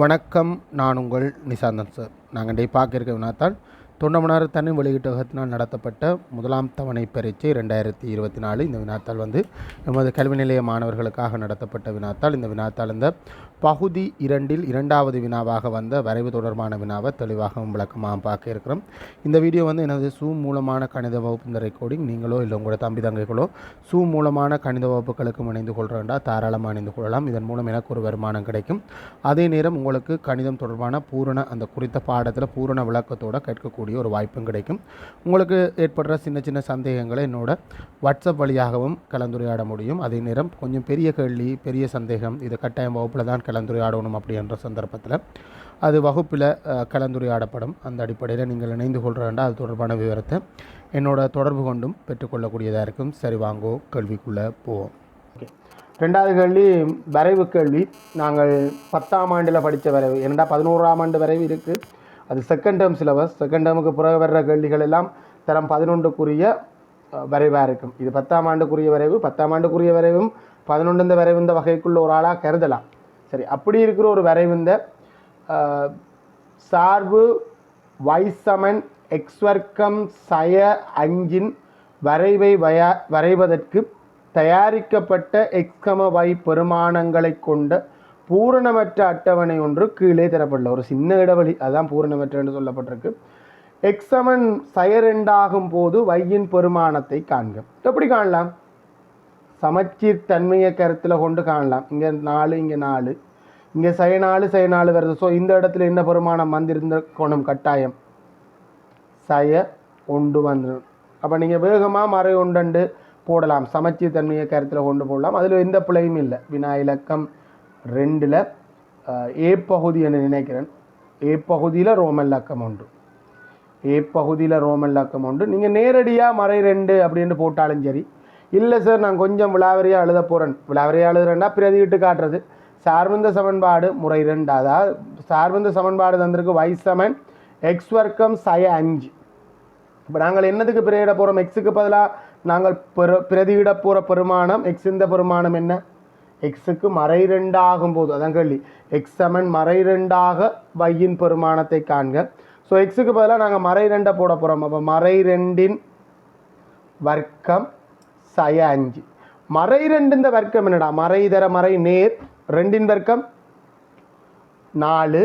வணக்கம் நான் உங்கள் நிசாந்தன் சார். நாங்கள் டே பார்க்க இருக்க வினாத்தால் தொண்டமனார் தனி வெளியீட்டகத்தினால் நடத்தப்பட்ட முதலாம் தவணை பரீட்சை ரெண்டாயிரத்தி இருபத்தி நாலு. இந்த வினாத்தால் வந்து நமது கல்வி நிலைய மாணவர்களுக்காக நடத்தப்பட்ட வினாத்தால் இந்த வினாத்தால் இந்த பகுதி இரண்டில் இரண்டாவது வினாவாக வந்த வரைவு தொடர்பான வினாவை தெளிவாகவும் விளக்கமாக பார்க்க இருக்கிறோம். இந்த வீடியோ வந்து எனது சூம் மூலமான கணித வகுப்பு இந்த ரெக்கார்டிங் நீங்களோ இல்லை உங்களோட தம்பி தங்கைகளோ சூம் மூலமான கணித வகுப்புகளுக்கும் இணைந்து கொள்கிறேன்டா தாராளமாக இணைந்து கொள்ளலாம். இதன் மூலம் எனக்கு ஒரு வருமானம் கிடைக்கும். அதே நேரம் உங்களுக்கு கணிதம் தொடர்பான பூரண அந்த குறித்த பாடத்தில் பூரண விளக்கத்தோடு கேட்கக்கூடிய ஒரு வாய்ப்பும் கிடைக்கும். உங்களுக்கு ஏற்படுற சின்ன சின்ன சந்தேகங்களை என்னோட வாட்ஸ்அப் வழியாகவும் கலந்துரையாட முடியும். அதே நேரம் கொஞ்சம் பெரிய கேள்வி பெரிய சந்தேகம் இது கட்டாயம் வகுப்பில் தான் கலந்துரையாடணும் அப்படின்ற சந்தர்ப்பத்தில் அது வகுப்பில் கலந்துரையாடப்படும். அந்த அடிப்படையில் நீங்கள் இணைந்து கொள்கிறேன்டா அது தொடர்பான விவரத்தை என்னோட தொடர்பு கொண்டும் பெற்றுக்கொள்ளக்கூடியதாக இருக்கும். சரி வாங்கோ கேள்விக்குள்ளே போவோம். ரெண்டாவது கேள்வி வரைவு கேள்வி. நாங்கள் பத்தாம் ஆண்டில் படித்த வரைவு. ஏன்னா பதினோராம் ஆண்டு வரைவு இருக்குது அது செகண்ட் டேர்ம் சிலபஸ் செகண்ட் டேர்முக்கு பிறகு வர்ற கேள்விகள் எல்லாம் தரம் பதினொன்றுக்குரிய வரைவாக இருக்கும். இது பத்தாம் ஆண்டுக்குரிய வரைவு. பத்தாம் ஆண்டுக்குரிய வரைவும் பதினொன்று இந்த வரைவு இந்த வகைக்குள்ள ஒரு ஆளாக கருதலாம். சரி அப்படி இருக்கிற ஒரு வரைவு இந்த சார்பு வைசமன் சமன் எக்ஸ் வர்க்கம் சய அஞ்சின் வரைவை வயா வரைவதற்கு தயாரிக்கப்பட்ட எக்ஸ்கம வை பெருமானங்களை கொண்ட பூரணமற்ற அட்டவணை ஒன்று கீழே தரப்படல ஒரு சின்ன இடைவெளி அதுதான் பூரணமற்ற என்று சொல்லப்பட்டிருக்கு. எக்ஸமன் சமன் சயரெண்டாகும் போது வையின் பெருமானத்தை காண்க. எப்படி காணலாம்? சமச்சீர் தன்மையை கருத்தில் கொண்டு காணலாம். இங்கே நாலு இங்கே நாலு. இங்கே சை நாலு சை நாலு வருது. ஸோ இந்த இடத்துல என்ன பெருமானம் வந்திருந்த கோணம்? கட்டாயம். சய ஒன்று வந்துடும் அப்போ நீங்கள் வேகமாக மறை உண்டு போடலாம். சமச்சீர் தன்மையை கருத்தில் கொண்டு போடலாம். அதில் எந்த பிழையும் இல்லை. வினா இலக்கம் ரெண்டில் ஏ பகுதி என்று நினைக்கிறேன். ஏ பகுதியில் ரோமன் இலக்கம் ஒன்று ஏ பகுதியில் ரோமன் இலக்கம் உண்டு. நீங்கள் நேரடியாக மறை ரெண்டு அப்படின்னு போட்டாலும் சரி இல்லை சார் நான் கொஞ்சம் விளாவரியாக எழுத போகிறேன் விளாவரியாக எழுதுறேன்னா பிரதியிட்டு காட்டுறது. சார்பந்த சமன்பாடு முறை ரெண்டு அதாவது சார்பந்த சமன்பாடு தந்திருக்கு வை சமன் எக்ஸ் வர்க்கம் சய அஞ்சு இப்போ நாங்கள் என்னதுக்கு பிரதியிட போகிறோம் எக்ஸுக்கு பதிலாக நாங்கள் பெரு பிரதியிட போகிற பெருமானம் எக்ஸ் இந்த பெருமானம் என்ன? எக்ஸுக்கு மறை ரெண்டாகும் போது அதான் கேள்வி. எக்ஸ் சமன் மறை ரெண்டாக வையின் பெருமானத்தை காண்க. ஸோ எக்ஸுக்கு பதிலாக நாங்கள் மறை ரெண்டை போட போகிறோம் அப்போ மறை ரெண்டின் வர்க்கம் சய அஞ்சு. மறை ரெண்டு இந்த வர்க்கம் என்னடா? மறை தர மறை நேர். ரெண்டின் வர்க்கம் நாலு.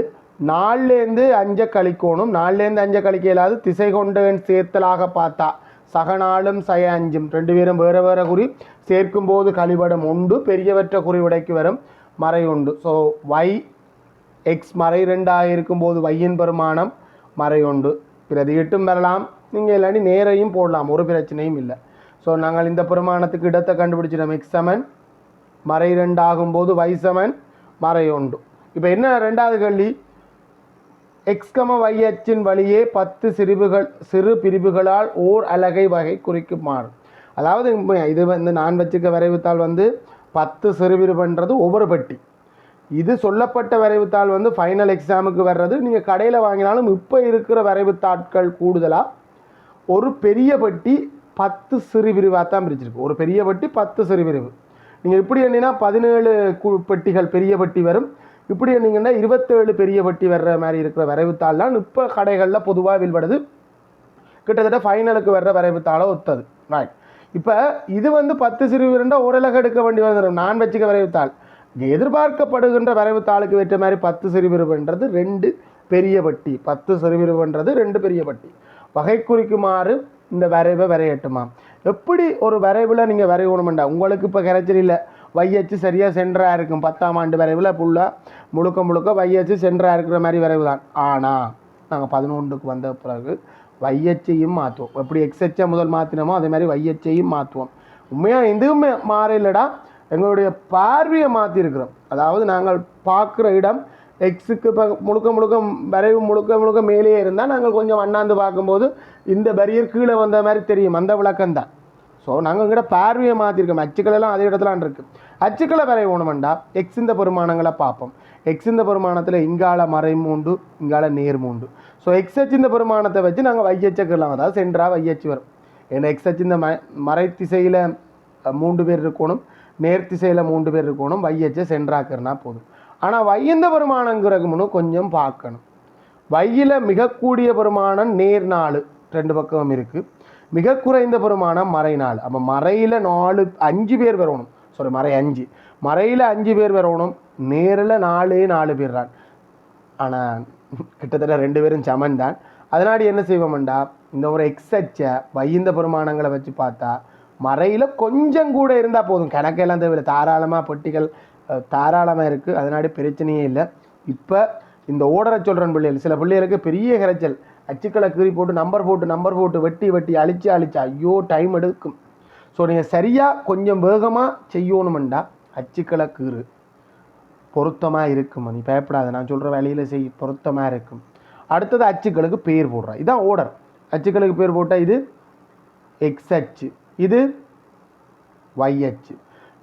நாலுலேருந்து அஞ்சை கழிக்கணும். நாலுலேருந்து அஞ்சை கழிக்க இயலாது திசை கொண்டவன் சேர்த்தலாக பார்த்தா. சகநாளும் சய அஞ்சும். ரெண்டு பேரும் வேறு வேறு குறி. சேர்க்கும் போது கழிபடம் உண்டு. பெரியவற்ற குறி உடைக்கு வரும். மறை உண்டு. ஸோ வை எக்ஸ் மறை ரெண்டாக இருக்கும்போது வையின் பெருமானம் மறை உண்டு. பிரதியிட்டும் வரலாம். நீங்கள் இல்லாட்டி நேரையும் போடலாம். ஒரு பிரச்சனையும் இல்லை. ஸோ நாங்கள் இந்த பெருமானத்துக்கு இடத்தை கண்டுபிடிச்சிட்டோம். எக்ஸ் மறை ரெண்டு ஆகும்போது வைசமன் மறை உண்டு இப்போ என்ன ரெண்டாவது கேள்வி? எக்ஸ்கம வையச்சின் வழியே பத்து சிறுபுகள் சிறு பிரிவுகளால் ஓர் அலகை வகை குறிக்கும் மாறும் அதாவது இது வந்து நான் வச்சுக்க வரைவுத்தாள் வந்து பத்து சிறுபிரிவுன்றது ஒவ்வொரு பெட்டி. இது சொல்லப்பட்ட வரைவுத்தாள் வந்து ஃபைனல் எக்ஸாமுக்கு வர்றது. நீங்கள் கடையில் வாங்கினாலும் இப்போ இருக்கிற வரைவுத்தாட்கள் கூடுதலாக ஒரு பெரிய பெட்டி பத்து சிறு பிரிவாக தான் பிரிச்சிருக்கு. ஒரு பெரிய பெட்டி பத்து சிறு பிரிவு நீங்கள் இப்படி எண்ணினா பதினேழு கு பெட்டிகள் பெரிய பெட்டி வரும். இப்படி எண்ணிங்கன்னா இருபத்தேழு பெரிய பெட்டி வர்ற மாதிரி இருக்கிற வரைவுத்தாள்லாம் இப்போ கடைகளில் பொதுவாக வில்படுது. கிட்டத்தட்ட ஃபைனலுக்கு வர்ற வரைவுத்தாளை ஒத்தது. ரைட் இப்போ இது வந்து பத்து சிறு விருண்டா ஓரளவு எடுக்க வேண்டி வந்துடும் நான் வச்சுக்க வரைவுத்தாள். எதிர்பார்க்கப்படுகின்ற வரைவுத்தாளுக்கு வெற்ற மாதிரி பத்து சிறுவிருவுன்றது ரெண்டு பெரிய பட்டி பத்து சிறுவிருவுன்றது ரெண்டு பெரிய பட்டி வகை குறிக்குமாறு இந்த வரைவை வரையட்டுமா? எப்படி ஒரு வரைவில் நீங்கள் வரையணுமெண்டா? உங்களுக்கு இப்போ கிடைச்சல் இல்லை. வையச்சு சரியாக சென்டராக இருக்கும். பத்தாம் ஆண்டு வரைவில் ஃபுல்லாக முழுக்க முழுக்க வையச்சு சென்டராக இருக்கிற மாதிரி வரைவு தான் ஆனால் நாங்கள் பதினொன்றுக்கு வந்த பிறகு வையச்சையும் மாற்றுவோம் எப்படி எக்ஸச்சை முதல் மாற்றினோமோ அதே மாதிரி வையச்சையும் மாற்றுவோம் உண்மையாக எதுவுமே மாறலடா எங்களுடைய பார்வையை மாற்றிருக்கிறோம் அதாவது நாங்கள் பார்க்குற இடம் எக்ஸுக்கு இப்போ முழுக்க முழுக்க வரைவு முழுக்க முழுக்க மேலேயே இருந்தால் நாங்கள் கொஞ்சம் அண்ணாந்து பார்க்கும்போது இந்த பரியர் கீழே வந்த மாதிரி தெரியும் அந்த விளக்கம்தான். ஸோ நாங்கள் கிட்ட பார்வையை மாற்றிருக்கோம் அச்சுக்கள் அதே இடத்துல இருக்குது அச்சுக்களை வரைய வேணுமெண்டா? எக்ஸ் இந்த பெருமானங்களை பார்ப்போம். எக்ஸ் இந்த பெருமானத்தில் இங்கால மறைமூண்டு இங்கால நேர் மூண்டு. ஸோ எக்ஸ் அச்சு இந்த பெருமானத்தை வச்சு நாங்கள் வையச்சக்கலாம் அதாவது சென்றாக வையச்சு வரும். ஏன்னா எக்ஸ் அச்சு இந்த ம மறை திசையில் மூன்று பேர் இருக்கணும். நேர் திசையில் மூன்று பேர் இருக்கணும். வையச்சை சென்றாக்குறனா போதும். ஆனால் வையந்த பெருமானங்கிறதுக்கு முன்னும் கொஞ்சம் பார்க்கணும். வையில் மிகக்கூடிய பெருமானம் நேர் நாலு ரெண்டு பக்கம் இருக்குது மிக குறைந்த பெருமானம் மறை நாலு அப்போ மறையில் நாலு அஞ்சு பேர் வரணும். சாரி மறை அஞ்சு. மறையில் அஞ்சு பேர் வரணும். நேரில் நாலே நாலு பேர் தான். ஆனால் கிட்டத்தட்ட ரெண்டு பேரும் சமன் தான். அதனாடி என்ன செய்வோம்டா இந்த ஒரு எக்ஸச்ச வையந்த பெருமானங்களை வச்சு பார்த்தா மறையில் கொஞ்சம் கூட இருந்தால் போதும். கணக்கெல்லாம் தேவையில்லை. தாராளமாக பெட்டிகள் தாராளமாக இருக்குது அதனால பிரச்சனையே இல்லை. இப்போ இந்த ஓடரை சொல்கிறேன் பிள்ளைகள் சில பிள்ளைகளுக்கு பெரிய கரைச்சல் அச்சுக்களை கீறி போட்டு நம்பர் போட்டு நம்பர் போட்டு வெட்டி வெட்டி அழிச்சு அழிச்சு. ஐயோ டைம் எடுக்கும். ஸோ நீங்கள் சரியாக கொஞ்சம் வேகமாக செய்யணுமெண்டா. அச்சுக்களை கீறு. பொருத்தமாக இருக்கும். நீ பயப்படாத. நான் சொல்கிற வேலையில் செய். பொருத்தமாக இருக்கும். அடுத்தது அச்சுக்களுக்கு பேர் போடுறேன் இதான் ஓடர். அச்சுக்களுக்கு பேர் போட்டால் இது எக்ஸ் அச்சு. இது ஒய் அச்சு.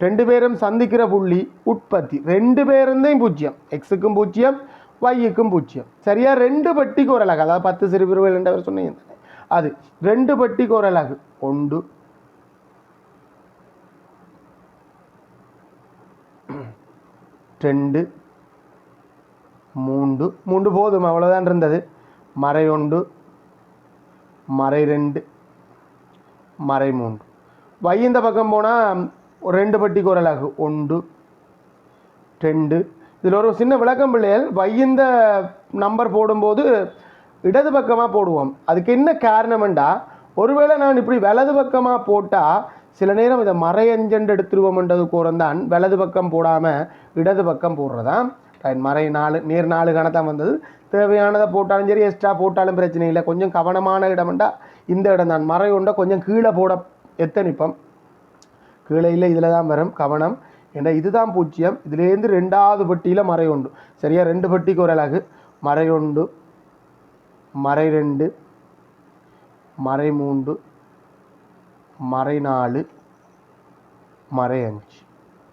ரெண்டு பேரும் சந்திக்கிற புள்ளி உற்பத்தி. ரெண்டு பேருந்தையும் பூஜ்ஜியம். எக்ஸுக்கும் பூஜ்ஜியம் ஒய்யுக்கும் பூஜ்ஜியம். சரியா? ரெண்டு பட்டி ஒரு அதாவது பத்து சிறு பிரிவுகள் ரெண்டு சொன்னீங்க. அது ரெண்டு பட்டிக்கு ஒரு ஒன்று. ரெண்டு. மூன்று. மூன்று போதும். அவ்வளோதான் இருந்தது. மறை ஒன்று. மறை ரெண்டு. மறை மூன்று. வை இந்த பக்கம் போனால் ரெண்டு பட்டி ஒரு அலகு. ஒன்று ரெண்டு. இதில் ஒரு சின்ன விளக்கம் பிள்ளைகள் வைந்த நம்பர் போடும்போது இடது பக்கமாக போடுவோம். அதுக்கு என்ன காரணம்ண்டா ஒருவேளை நான் இப்படி வலது பக்கமாக போட்டால் சில நேரம் இதை மறையஞ்சண்டு எடுத்துருவோம்ன்றது கூறந்தான். வலது பக்கம் போடாமல் இடது பக்கம் போடுறதா மறை நாலு நேர் நாலு கணத்தான் வந்தது. தேவையானதை போட்டாலும் சரி எக்ஸ்ட்ரா போட்டாலும் பிரச்சனை இல்லை. கொஞ்சம் கவனமான இடம்ண்டா இந்த இடம் தான். மறை உண்டா கொஞ்சம் கீழே போட எத்தனிப்பம். கீழே இல்லை இதில் தான் வரும் கவனம். ஏன்னா இதுதான் பூஜ்ஜியம் இதுலேருந்து ரெண்டாவது பட்டியில் மறை உண்டு. சரியா? ரெண்டு பட்டிக்கு ஒரு அழகு மறை உண்டு மறை ரெண்டு மறை மூன்று மறை நாலு மறை அஞ்சு.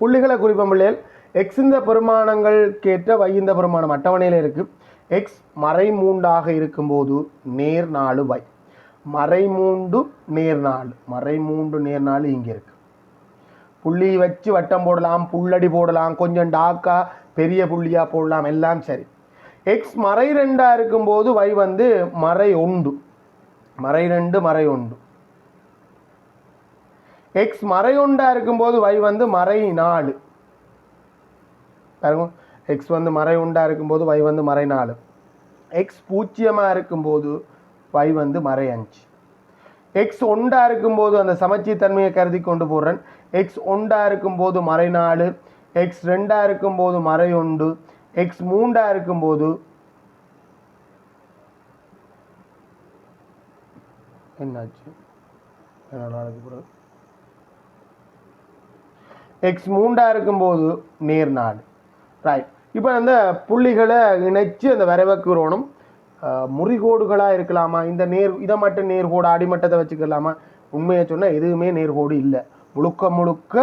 புள்ளிகளை குறிப்போம் பிள்ளைகள். எக்ஸ் இந்த பெருமானங்களுக்கேற்ற வை இந்த பெருமானம் அட்டவணையில் இருக்குது எக்ஸ் மறை மூண்டாக இருக்கும்போது நேர் நாலு வை மறை மூன்று நேர் நாலு. மறை மூன்று நேர் நாலு இங்கே இருக்குது புள்ளி வச்சு வட்டம் போடலாம் புள்ளடி போடலாம் கொஞ்சம் டாக்கா பெரிய புள்ளியாக போடலாம் எல்லாம் சரி. எக்ஸ் மறை ரெண்டாக இருக்கும்போது வை வந்து மறை ஒன்று. மறை ரெண்டு மறை ஒன்று. எக்ஸ் மறை ஒன்றாக இருக்கும்போது வை வந்து மறை நாலு. பாருங்க எக்ஸ் வந்து மறை ஒன்றாக இருக்கும்போது வை வந்து மறை நாலு. எக்ஸ் பூஜ்ஜியமாக இருக்கும்போது வை வந்து மறை அஞ்சு. எக்ஸ் ஒன்றாக இருக்கும்போது அந்த சமச்சீர் தன்மையை கருதி கொண்டு போடுறேன். எக்ஸ் ஒன்றாக இருக்கும்போது மறை நாலு எக்ஸ் ரெண்டாக இருக்கும்போது மறை ஒன்று எக்ஸ் மூன்றாக இருக்கும்போது என்னாச்சு? என்னடா எக்ஸ் மூண்டாக இருக்கும்போது நேர் நாலு. ரைட் இப்போ அந்த புள்ளிகளை இணைச்சு அந்த வரைவக்குறோனும் முறிகோடுகளாக இருக்கலாமா? இந்த நேர் இதை மட்டும் நேர்கோடு அடிமட்டத்தை வச்சுக்கலாமா? உண்மையை சொன்னால் எதுவுமே நேர்கோடு இல்லை. முழுக்க முழுக்க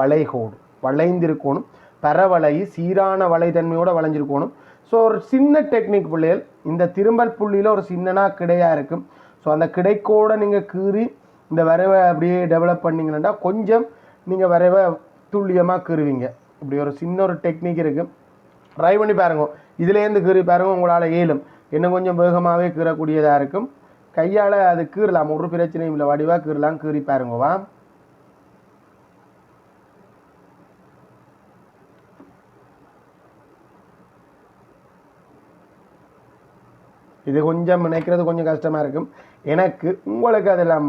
வளைகோடு வளைந்திருக்கணும். பரவளை சீரான வலைதன்மையோடு வளைஞ்சிருக்கணும். ஸோ ஒரு சின்ன டெக்னிக் பிள்ளைகள் இந்த திரும்பல் புள்ளியில் ஒரு சின்னனா கிடையாக இருக்கும். ஸோ அந்த கிடைக்கோட நீங்கள் கீறி இந்த வரைவை அப்படியே டெவலப் பண்ணிங்கன்னா கொஞ்சம் நீங்கள் வரைவை துல்லியமாக கீறுவீங்க. இப்படி ஒரு சின்ன ஒரு டெக்னிக் இருக்குது ட்ரை பண்ணி பாருங்க. இதுலேருந்து கீறி பாருங்க உங்களால் இயலும். இன்னும் கொஞ்சம் வேகமாகவே கீறக்கூடியதாக இருக்கும். கையால் அது கீறலாம் ஒரு பிரச்சனையும் இல்லை வடிவாக கீறலாம் கீறி பாருங்க இது கொஞ்சம் நினைக்கிறது கொஞ்சம் கஷ்டமாக இருக்கும். எனக்கு உங்களுக்கு அதெல்லாம்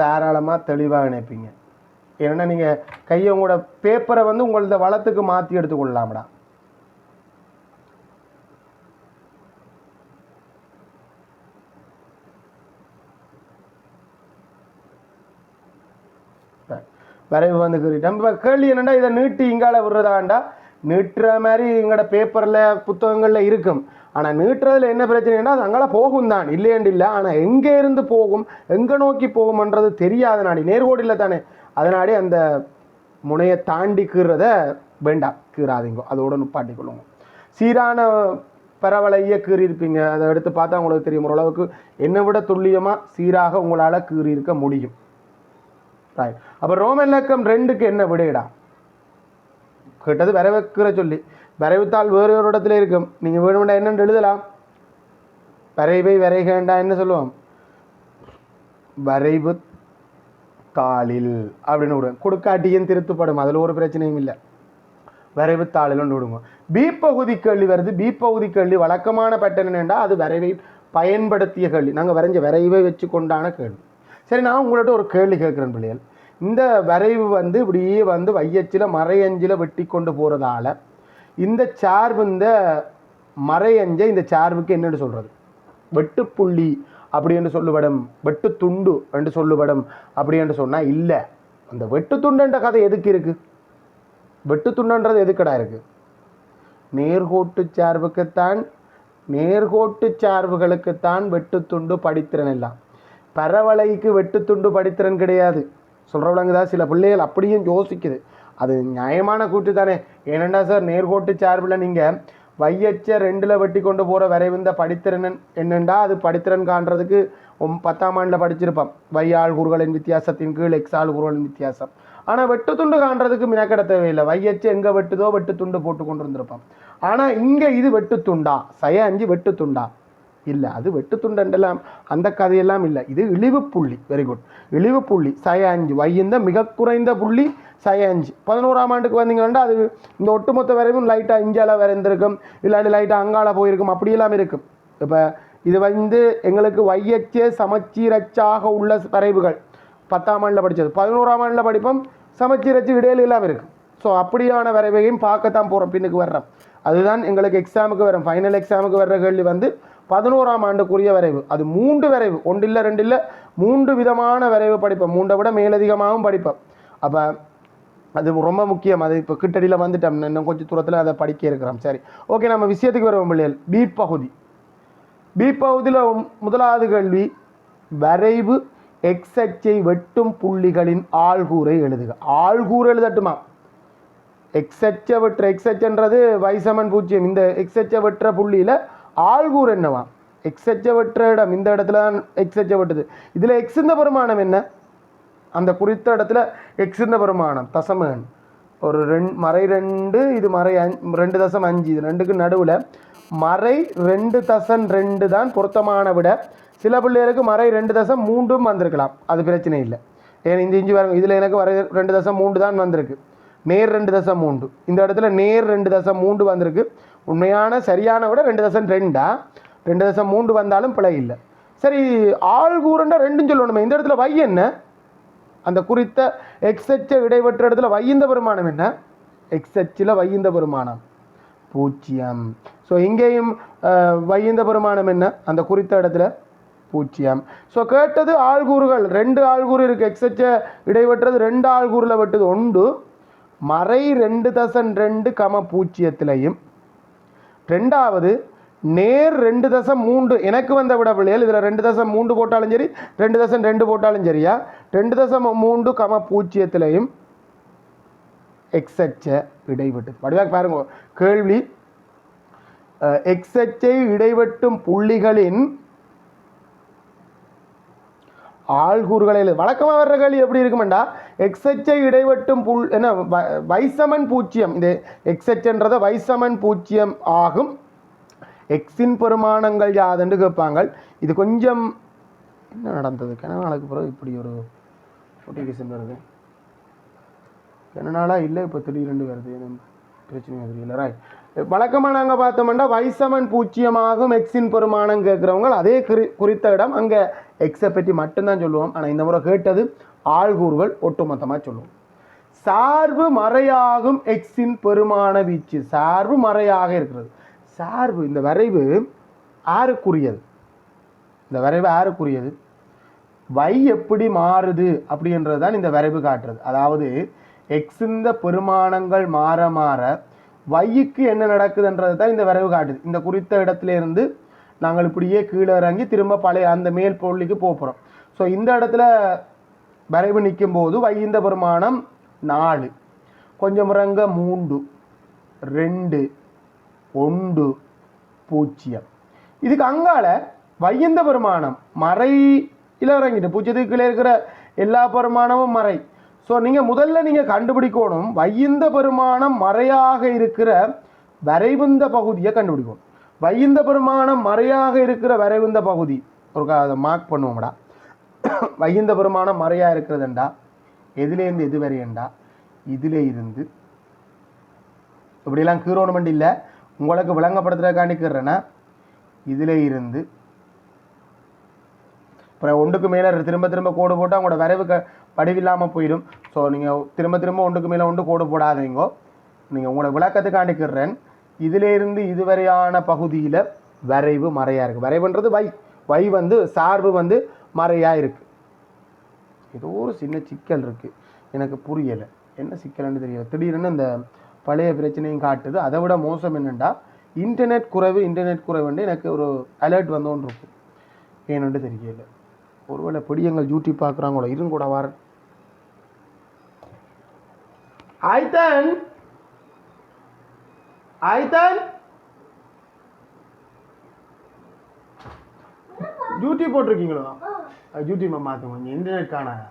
தாராளமாக தெளிவாக நினைப்பீங்க. ஏன்னா நீங்கள் கையை உங்களோட பேப்பரை வந்து உங்களோட வளத்துக்கு மாற்றி எடுத்துக்கொள்ளலாம்டா வரைவு வந்து கீறிட்டோம் இப்போ கேள்வி என்னடா இதை நீட்டி இங்கால விடுறதாண்டா? நீட்டுற மாதிரி எங்களோட பேப்பரில் புத்தகங்களில் இருக்கும். ஆனால் நீட்டுறதுல என்ன பிரச்சனைனா அது அங்கால போகும் தான். இல்லையண்டு இல்லை. ஆனால் எங்கே இருந்து போகும் எங்கே நோக்கி போகும்ன்றது தெரியாத. நாடி நேர்கோடு இல்லை தானே. அதனாடி அந்த முனையை தாண்டி கீறத வேண்டாம் கீறாதீங்க அதோட நுப்பாட்டிக்கொள்ளுங்க. சீரான பரவலைய கீறியிருப்பீங்க அதை எடுத்து பார்த்தா உங்களுக்கு தெரியும். ஓரளவுக்கு என்னை விட துல்லியமாக சீராக உங்களால் கீறியிருக்க முடியும். ரைட் அப்போ ரோமன் இலக்கம் ரெண்டுக்கு என்ன விடையிடா? கேட்டது வர வைக்கிற சொல்லி. வரைவுத்தாள் வேறு ஒரு இடத்துல இருக்கும். நீங்கள் வேணுமெண்டா என்னென்னு எழுதலாம். வரைவை வேண்டாம் என்ன சொல்லுவோம்? வரைவு தாளில் அப்படின்னு விடுவோம். கொடுக்காட்டியும் திருத்துப்படும். அதில் ஒரு பிரச்சனையும் இல்லை. வரைவு தாளில் ஒன்று விடுங்க. பி பகுதி கேள்வி வருது. பி பகுதி கேள்வி வழக்கமான பேட்டர்ன் என்னென்னா அது வரைவை பயன்படுத்திய கேள்வி. நாங்கள் வரைஞ்ச வரைவை வச்சு கொண்டான கேள்வி. சரி நான் உங்கள்கிட்ட ஒரு கேள்வி கேட்குறேன் பிள்ளைகள். இந்த வரைவு வந்து இப்படியே வந்து வையச்சில் மறையஞ்சில் வெட்டி கொண்டு போகிறதால இந்த சார்பு இந்த மறையஞ்ச இந்த சார்புக்கு என்னென்னு சொல்கிறது வெட்டுப்புள்ளி அப்படி என்று சொல்லுபடும் வெட்டு துண்டு என்று சொல்லுபடும் அப்படி என்று சொன்னால் இல்லை. அந்த வெட்டு துண்டுன்ற கதை எதுக்கு இருக்குது வெட்டு துண்டுன்றது எதுக்கடா இருக்குது நேர்கோட்டு சார்புக்குத்தான் நேர்கோட்டு சார்புகளுக்குத்தான் வெட்டுத்துண்டு படித்திறன் எல்லாம். பரவளைக்கு வெட்டுத்துண்டு படித்திறன் கிடையாது. சொல்கிறவங்க சில பிள்ளைகள் அப்படியும் யோசிக்குது. அது நியாயமான கூட்டு தானே. ஏனெண்டா சார் நேர்கோட்டு சார்பில் நீங்கள் வையச்ச ரெண்டில் வெட்டி கொண்டு போகிற வரைவுந்த படித்திறன் என்னெண்டா அது படித்திறன் காண்றதுக்கு பத்தாம் ஆண்டில் படிச்சிருப்பான் வை குறுகளின் வித்தியாசத்தின் கீழ் எக்ஸ் குறுகளின் வித்தியாசம். ஆனால் வெட்டு துண்டு காண்றதுக்கு மினக்கட தேவையில்லை. வையச்சு எங்கே வெட்டுதோ வெட்டு துண்டு போட்டு கொண்டு வந்திருப்பான் ஆனால் இங்கே இது வெட்டு துண்டா? சய அஞ்சு வெட்டு துண்டா? இல்லை அது வெட்டு துண்டெல்லாம் அந்த கதையெல்லாம் இல்லை. இது இழிவு புள்ளி. வெரி குட் இழிவு புள்ளி. சய அஞ்சு வைந்த மிக குறைந்த புள்ளி சய அஞ்சு பதினோராம் ஆண்டுக்கு வந்தீங்கன்னா அது இந்த ஒட்டுமொத்த வரைவும் லைட்டாக இஞ்சால வரைந்திருக்கும். இல்லாட்டி லைட்டாக அங்கால போயிருக்கும். அப்படியெல்லாம் இருக்கும். இப்போ இது வந்து எங்களுக்கு வையச்சே சமச்சீரச்சாக உள்ள வரைவுகள். பத்தாம் ஆண்டில் படித்தது பதினோராம் ஆண்டில் படிப்போம் சமச்சீரச்சு இடையில எல்லாம் இருக்கும். ஸோ அப்படியான வரைவையும் பார்க்கத்தான் போகிறோம் பின்னுக்கு வர்றோம். அதுதான் எங்களுக்கு எக்ஸாமுக்கு வரும். ஃபைனல் எக்ஸாமுக்கு வர்ற கேள்வி வந்து பதினோராம் ஆண்டுக்குரிய வரைவு. அது மூன்று வரைவு. ஒன்றில்லை ரெண்டில் மூன்று விதமான வரைவு படிப்பேன். மூன்றை விட மேலதிகமாகவும் படிப்பேன். அப்போ அது ரொம்ப முக்கியம். அது இப்போ கிட்டடியில் வந்துட்டோம். இன்னும் கொஞ்சம் தூரத்தில் அதை படிக்க இருக்கிறோம். சரி. ஓகே நம்ம விஷயத்துக்கு வருவோம் பிள்ளைகள். பி பகுதி. பி பகுதியில் முதலாவது கேள்வி வரைவு எக்ஸச்சை வெட்டும் புள்ளிகளின் ஆள்கூரை எழுதுக. ஆள்கூறு எழுதட்டுமா? எக்ஸச்சை வெட்டுற எக்ஸச்சன்றது வைசமன் பூஜ்ஜியம். இந்த எக்ஸச்சை வெட்டுற புள்ளியில் ஆள்கூர் என்னவா? எக்ஸ் வெட்டுற இடம் இந்த இடத்துல தான் எக்ஸச்ச இதில் எக்ஸ் இந்த பெருமானம் என்ன? அந்த குறித்த இடத்துல எக்ஸ் இந்த பெருமானம் தசமன் ஒரு ரெண் மறை ரெண்டு இது மறை அஞ் ரெண்டு தசம் அஞ்சு. இது ரெண்டுக்கு நடுவில் மறை ரெண்டு தசம் ரெண்டு தான் பொருத்தமான விட சில பிள்ளைகளுக்கு மறை ரெண்டு தசம் மூன்றும் வந்திருக்கலாம். அது பிரச்சனை இல்லை. ஏன் இந்த இஞ்சி பாருங்க இதில் எனக்கு வரை ரெண்டு தசம் மூன்று தான் வந்திருக்கு. நேர் ரெண்டு தசம் மூன்று. இந்த இடத்துல நேர் ரெண்டு தசம் மூன்று வந்திருக்கு. உண்மையான சரியான விட ரெண்டு தசம் ரெண்டா? ரெண்டு தசம் மூன்று வந்தாலும் பிழை இல்லை. சரி ஆள் கூறுண்டா ரெண்டும் சொல்லணுமே. இந்த இடத்துல வை என்ன? அந்த குறித்த எக்ஸச்ச இடைவெற்ற இடத்துல வையந்த பெருமானம் என்ன? எக்ஸச்சில் வையந்த பெருமானம் பூஜ்ஜியம். ஸோ இங்கேயும் அஹ், வையந்த பெருமானம் என்ன? அந்த குறித்த இடத்துல பூஜ்ஜியம். ஸோ கேட்டது ஆள்கூறுகள் ரெண்டு ஆள்கூறு இருக்குது எக்ஸச்ச இடைவெட்டுறது ரெண்டு ஆள்கூறில் வெட்டுது உண்டு. மறை ரெண்டு தசன் ரெண்டு கம பூஜ்ஜியத்திலையும். ரெண்டாவது நேர் ரெண்டு தசம் மூன்று எனக்கு வந்த விட இதில் ரெண்டு தசம் மூன்று போட்டாலும் சரி ரெண்டு தசம் ரெண்டு போட்டாலும் சரியா? ரெண்டு தசம் மூன்று கம பூஜ்ஜியத்திலையும் எக்ஸச்ச இடைவெட்டு வடிவாக பாருங்க கேள்வி எக்ஸச்சை இடைவெட்டும் புள்ளிகளின் ஆள்கூறுகளை வழக்கமாக வர்ற கேள்வி எப்படி இருக்குமெண்டா? எக்ஸச்சை இடைவெட்டும் புல் என்ன வைசமன் பூச்சியம் இந்த எக்ஸச்சன்றதை வைசமன் பூஜ்ஜியம் ஆகும். எக்ஸின் பெருமானங்கள் யாதுன்னு கேட்பாங்க இது கொஞ்சம் என்ன நடந்தது? கிண நாளுக்கு பிறகு இப்படி ஒரு நோட்டிஃபிகேஷன் வருது. கிண நாளாக இல்லை இப்போ திடீரெண்டு வருது. எனக்கு பிரச்சனை தெரியல ரைட் வழக்கமாக நாங்கள் பார்த்தோம்னா வைசமன் பூச்சியமாகும் எக்ஸின் பெருமானம் கேட்குறவங்க அதே குறி குறித்த இடம். அங்கே எக்ஸை பற்றி மட்டும்தான் சொல்லுவோம். ஆனால் இந்த முறை கேட்டது ஆள்கூறுகள் ஒட்டுமொத்தமாக சொல்லுவோம். சார்பு மறையாகும் எக்ஸின் பெருமான வீச்சு. சார்பு மறையாக இருக்கிறது. சார்பு இந்த வரைவு ஆருக்குரியது இந்த வரைவு ஆருக்குரியது வை எப்படி மாறுது அப்படின்றது தான் இந்த வரைவு காட்டுறது. அதாவது எக்ஸ் இந்த பெருமானங்கள் மாற மாற வையுக்கு என்ன நடக்குதுன்றது தான் இந்த விரைவு காட்டுது. இந்த குறித்த இடத்துல இருந்து நாங்கள் இப்படியே கீழே இறங்கி திரும்ப பழைய அந்த மேல் பொருளுக்கு போகிறோம் ஸோ இந்த இடத்துல வரைவு நிற்கும் போது வைந்த பெருமானம் நாலு. கொஞ்சம் இறங்க மூன்று ரெண்டு ஒன்று பூஜ்ஜியம். இதுக்கு அங்கால வையந்த பெருமானம் மறையில் இறங்கிட்டு பூஜ்ஜியத்துக்கு கீழே இருக்கிற எல்லா பெருமானமும் மறை. ஸோ நீங்கள் முதல்ல நீங்கள் கண்டுபிடிக்கணும். வையந்த பெருமானம் மறையாக இருக்கிற வரைவுந்த பகுதியை கண்டுபிடிக்கணும். வைந்த பெருமானம் மறையாக இருக்கிற வரைவுந்த பகுதி. ஒரு க- அதை மார்க் பண்ணுவோம்டா. வைந்த பெருமானம் மறையாக இருக்கிறதுண்டா? எதுலேருந்து எது வரையண்டா இதிலே இருந்து. இப்படிலாம் கீரோணுமெண்ட் இல்லை. உங்களுக்கு விளங்கப்படுத்துறதுக்காண்டி கீறேன்னா இதிலே இருந்து. அப்புறம் ஒன்றுக்கு மேலே திரும்ப திரும்ப கோடு போட்டால் உங்களோட வரைவு க படிவில்லாமல் போயிடும். ஸோ நீங்கள் திரும்ப திரும்ப ஒன்றுக்கு மேலே ஒன்று கோடு போடாதீங்கோ. நீங்கள் உங்களோட விளக்கத்துக்காண்டி கீறேன் இதிலேருந்து இதுவரையான பகுதியில் வரைவு மறையாக இருக்குது வரைவுன்றது வை. வை வந்து சார்பு வந்து மறையாக இருக்குது ஏதோ ஒரு சின்ன சிக்கல் இருக்குது எனக்கு புரியலை. என்ன சிக்கல்னு தெரியல. திடீர்னு இந்த பழைய பிரச்சனையும் காட்டுது. அதை விட மோசம் என்னென்னா இன்டர்நெட் குறைவு இன்டர்நெட் குறைவுண்டு எனக்கு ஒரு அலர்ட் வந்தோன்னு இருக்கும் ஏன்னு தெரியல. ஒருவேளை பிடியங்கள் யூடியூப் பார்க்குறாங்களோ இருங்கூட கூட ஆய்தன் ஆய்தன் யூடியூப் போட்டிருக்கீங்களோ? யூடியூப்பை மாற்றுங்க கொஞ்சம் இன்டர்நெட் காணாத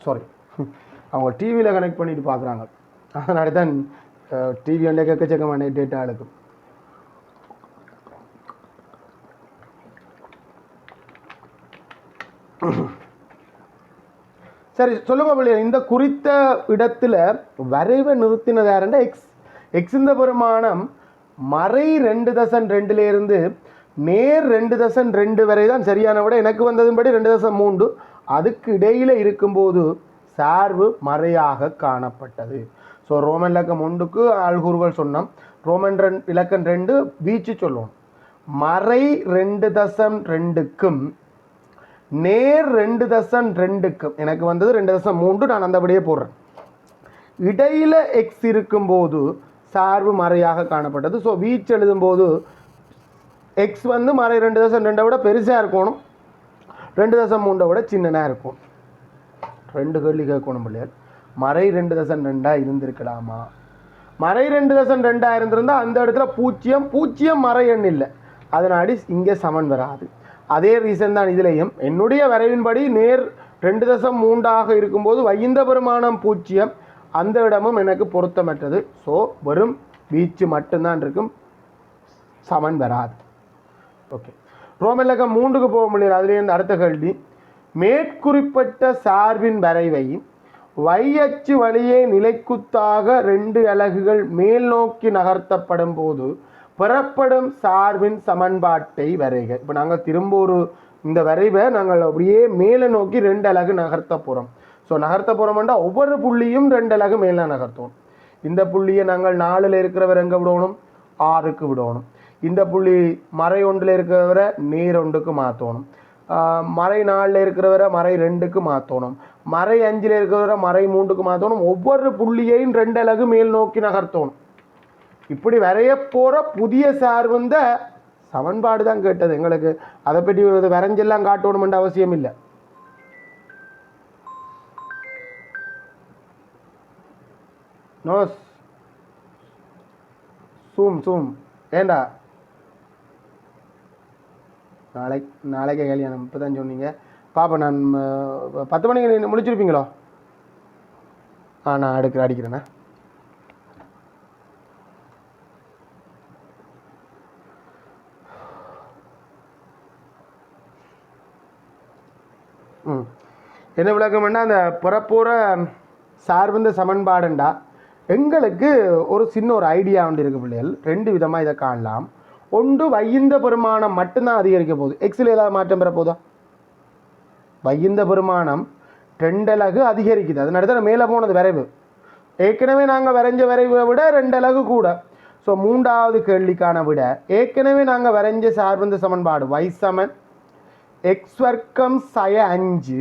சாரி அவங்க டிவியில் கனெக்ட் பண்ணிட்டு பார்க்குறாங்க அதனால தான் டிவி வந்து எக்கச்சக்கமான டேட்டா எடுக்கும் சரி சொல்லுங்க பிள்ளையா இந்த குறித்த இடத்துல வரைவை நிறுத்தினது யாருன்னா எக்ஸ் எக்ஸ் இந்த பெருமானம் மறை ரெண்டு தசன் ரெண்டுலேருந்து நேர் ரெண்டு தசன் ரெண்டு வரை தான் சரியான விட. எனக்கு வந்ததும்படி ரெண்டு தசம் மூன்று. அதுக்கு இடையில் இருக்கும்போது சார்பு மறையாக காணப்பட்டது. ஸோ ரோமன் இலக்கம் ஒன்றுக்கு ஆள்கூறுகள் சொன்னோம். ரோமன் ரெண் இலக்கம் ரெண்டு வீச்சு சொல்லுவோம். மறை ரெண்டு தசம் ரெண்டுக்கும் நேர் ரெண்டு தசம் ரெண்டுக்கும் எனக்கு வந்தது ரெண்டு தசம் மூன்று நான் அந்தபடியே போடுறேன். இடையில் எக்ஸ் இருக்கும்போது சார்பு மறையாக காணப்பட்டது. ஸோ வீச்சு எழுதும்போது எக்ஸ் வந்து மறை ரெண்டு தசம் ரெண்டை விட பெருசாக இருக்கணும். ரெண்டு தசம் மூண்டை விட சின்னனாக இருக்கும் ரெண்டு கேள்வி கேட்கணும் பிள்ளைகள். மறை ரெண்டு தசம் ரெண்டாக இருந்திருக்கலாமா? மறை ரெண்டு தசம் ரெண்டாக இருந்திருந்தால் அந்த இடத்துல பூஜ்ஜியம் பூஜ்ஜியம் மறை எண் இல்லை. அதனாடி இங்கே சமன் வராது. அதே ரீசன் தான் இதுலேயும். என்னுடைய வரைவின்படி நேர் ரெண்டு தசம் மூன்றாக இருக்கும்போது வைந்த பெருமானம் பூச்சியம் அந்த இடமும் எனக்கு பொருத்தமற்றது. ஸோ வெறும் வீச்சு மட்டும்தான் இருக்கும். சமன் வராது. ஓகே ரோமலகம் மூன்றுக்கு போக முடியாது அதுலேருந்து அடுத்த கேள்வி. மேற்குறிப்பிட்ட சார்பின் வரைவை வை அச்சு வழியே நிலைக்குத்தாக ரெண்டு அலகுகள் மேல் நோக்கி நகர்த்தப்படும் போது பெறப்படும் சார்பின் சமன்பாட்டை வரைக. இப்போ நாங்கள் திரும்ப ஒரு இந்த வரைவை நாங்கள் அப்படியே மேலே நோக்கி ரெண்டு அலகு நகர்த்த போகிறோம் ஸோ நகர்த்த போகிறோம்னா ஒவ்வொரு புள்ளியும் ரெண்டு அலகு மேலே நகர்த்தணும். இந்த புள்ளியை நாங்கள் நாலில் இருக்கிறவர் எங்கே விடணும்? ஆறுக்கு விடணும். இந்த புள்ளி மறை ஒன்றில் இருக்கிறவரை நீர் ஒன்றுக்கு மாற்றணும் மறை நாலில் இருக்கிறவரை மறை ரெண்டுக்கு மாற்றணும் மறை அஞ்சில் இருக்கிறவரை மறை மூன்றுக்கு மாற்றணும் ஒவ்வொரு புள்ளியையும் ரெண்டு அலகு மேல் நோக்கி நகர்த்தணும். இப்படி வரைய போகிற புதிய சார்புந்த சமன்பாடு தான் கேட்டது. எங்களுக்கு அதை பற்றி வரைஞ்செல்லாம் காட்டணுமென்ற அவசியம் இல்லை. நோஸ். Zoom zoom. ஏண்டா? நாளைக்கு நாளைக்கே கல்யாணம் இப்போ தான் சொன்னீங்க. பாப்பா நான் பத்து மணிக்கு முடிச்சிருப்பீங்களோ ஆ நான் எடுக்கிறேன் அடிக்கிறேண்ணே என்ன விளக்கம்னா அந்த புறப்பூர சார்பந்த சமன்பாடுண்டா. எங்களுக்கு ஒரு சின்ன ஒரு ஐடியா ஒன்று இருக்குது பிள்ளைகள். ரெண்டு விதமாக இதை காணலாம். ஒன்று வைந்த பெருமானம் மட்டும்தான் அதிகரிக்க போகுது. எக்ஸில் ஏதாவது மாற்றம் பெற போதா? வைந்த பெருமானம் ரெண்டலகு அதிகரிக்குது. அதனால தான் மேலே போனது விரைவு. ஏற்கனவே நாங்கள் வரைஞ்ச விரைவை விட ரெண்டலகு கூட. ஸோ மூன்றாவது கேள்விக்கான விட ஏற்கனவே நாங்கள் வரைஞ்ச சார்பந்த சமன்பாடு வைசமன் சமன் எக்ஸ் வர்க்கம் சய அஞ்சு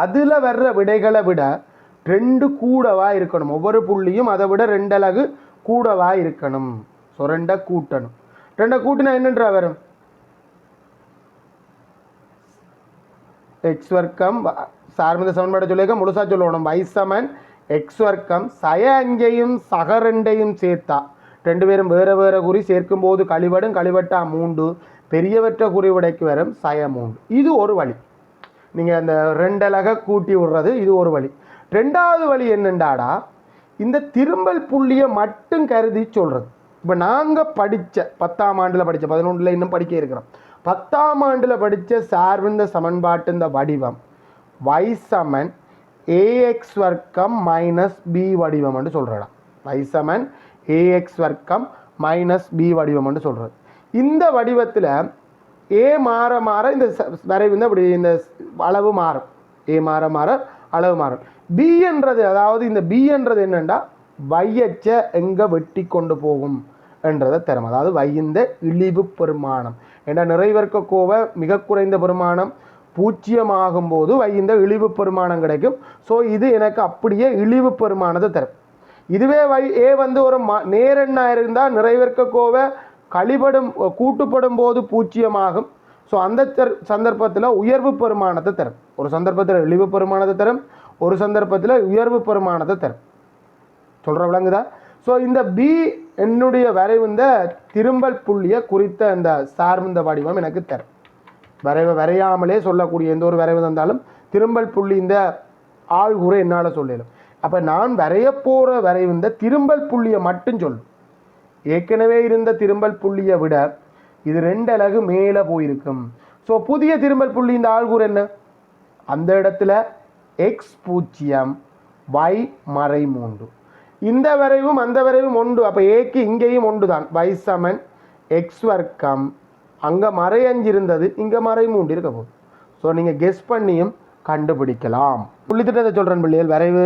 அதில் வர்ற விடைகளை விட ரெண்டு கூடவா இருக்கணும். ஒவ்வொரு புள்ளியும் அதை விட ரெண்டு அலகு கூடவா இருக்கணும். ஸோ ரெண்டை கூட்டணும். ரெண்டை கூட்டினா என்னன்றா வரும்? எக்ஸ் வர்க்கம் சார்ந்த சமன்பாடு சொல்லியிருக்க முழுசா சொல்லணும். வை சமன் எக்ஸ் வர்க்கம் சய அஞ்சையும் சக ரெண்டையும் சேர்த்தா. ரெண்டு பேரும் வேறு வேறு குறி சேர்க்கும் போது கழிவடும் கழிவட்டா மூண்டு பெரியவற்ற குறிவிடைக்கு வரும் சய மூண்டு இது ஒரு வழி. நீங்கள் அந்த ரெண்டலக கூட்டி விடுறது இது ஒரு வழி. ரெண்டாவது வழி என்னண்டாடா? இந்த திரும்பல் புள்ளியை மட்டும் கருதி சொல்கிறது இப்போ நாங்கள் படித்த பத்தாம் ஆண்டில் படித்த பதினொன்றில் இன்னும் படிக்க இருக்கிறோம். பத்தாம் ஆண்டில் படித்த சார்பிந்த சமன்பாட்டு இந்த வடிவம். வை சமன் ஏஎக்ஸ் வர்க்கம் மைனஸ் பி வடிவம்னு சொல்கிறடா y சமன் ஏஎக்ஸ் வர்க்கம் மைனஸ் பி வடிவம்னு சொல்கிறது இந்த வடிவத்தில் ஏ மாற மாற இந்த வரைவு வந்து அப்படி இந்த அளவு மாறும். ஏ மாற மாற அளவு மாறும். பி என்றது அதாவது இந்த பி என்றது என்னண்டா? வையச்ச எங்கே வெட்டி கொண்டு போகும் என்றதை தரும். அதாவது வையந்த இழிவு பெருமானம். ஏன்னா நிறைவர்க்க கோவை மிக குறைந்த பெருமானம். பூச்சியமாகும் போது வையந்த இழிவு பெருமானம் கிடைக்கும். ஸோ இது எனக்கு அப்படியே இழிவு பெருமானத்தை தரும். இதுவே வை ஏ வந்து ஒரு ம நேரெண்ணா இருந்தால் நிறைவேற்க கோவை கழிபடும் கூட்டுப்படும் போது பூச்சியமாகும். ஸோ அந்த தர் சந்தர்ப்பத்தில் உயர்வு பெருமானத்தை தரும். ஒரு சந்தர்ப்பத்தில் இழிவு பெருமானத்தை தரும். ஒரு சந்தர்ப்பத்தில் உயர்வு பெருமானத்தை தரும். சொல்கிற விளங்குதா ஸோ இந்த பி என்னுடைய வரைவு இந்த திரும்பல் புள்ளியை குறித்த இந்த சார்ந்த வடிவம் எனக்கு தரும். வரைவை வரையாமலே சொல்லக்கூடிய எந்த ஒரு வரைவு தந்தாலும் திரும்பல் புள்ளி இந்த ஆள்கூரை என்னால் சொல்லலும் அப்போ நான் வரைய போகிற வரைவு இந்த திரும்பல் புள்ளியை மட்டும் சொல்லும். ஏற்கனவே இருந்த திரும்பல் புள்ளியை விட இது ரெண்டு அலகு மேலே போயிருக்கும். ஸோ புதிய திரும்பல் புள்ளி இந்த ஆள்கூர் என்ன? அந்த இடத்துல எக்ஸ் பூஜ்ஜியம் வை மறை மூன்று. இந்த வரைவும் அந்த வரைவும் ஒன்று. அப்போ ஏக்கு இங்கேயும் ஒன்று தான். வை சமன் எக்ஸ் வர்க்கம். அங்கே மறை அஞ்சு இருந்தது. இங்கே மறை மூன்று இருக்க போகுது. ஸோ நீங்கள் கெஸ் பண்ணியும் கண்டுபிடிக்கலாம். புள்ளித்திட்டத்தை சொல்கிறேன் பிள்ளைகள். வரைவு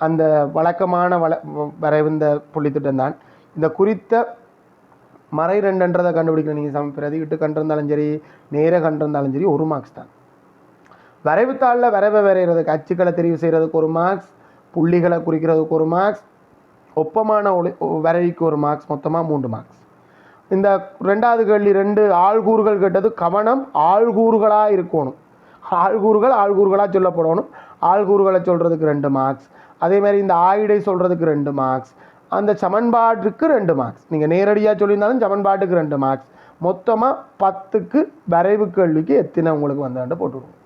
அந்த வழக்கமான வள வரைவு இந்த புள்ளித்திட்டம் தான். இந்த குறித்த மறை ரெண்டுன்றதை கண்டுபிடிக்கணும் நீங்கள் சம பிரதிகிட்டு கண்டிருந்தாலும் சரி நேர கண்டிருந்தாலும் சரி ஒரு மார்க்ஸ் தான். வரைவுத்தாளில் வரைவை வரைகிறதுக்கு அச்சுக்களை தெரிவு செய்கிறதுக்கு ஒரு மார்க்ஸ் புள்ளிகளை குறிக்கிறதுக்கு ஒரு மார்க்ஸ் ஒப்பமான ஒளி வரைவிக்கு ஒரு மார்க்ஸ் மொத்தமாக மூன்று மார்க்ஸ் இந்த ரெண்டாவது கேள்வி ரெண்டு ஆள்கூறுகள் கேட்டது கவனம் ஆள்கூறுகளாக இருக்கணும். ஆள்கூறுகள் ஆள்கூறுகளாக சொல்லப்படணும். ஆள்கூறுகளை சொல்கிறதுக்கு ரெண்டு மார்க்ஸ் அதே மாதிரி இந்த ஆயிடை சொல்கிறதுக்கு ரெண்டு மார்க்ஸ் அந்த சமன்பாட்டுக்கு ரெண்டு மார்க்ஸ் நீங்கள் நேரடியாக சொல்லியிருந்தாலும் சமன்பாட்டுக்கு ரெண்டு மார்க்ஸ் மொத்தமாக பத்துக்கு வரைவு கேள்விக்கு எத்தனை உங்களுக்கு வந்தாண்டு போட்டுவிடுவோம்.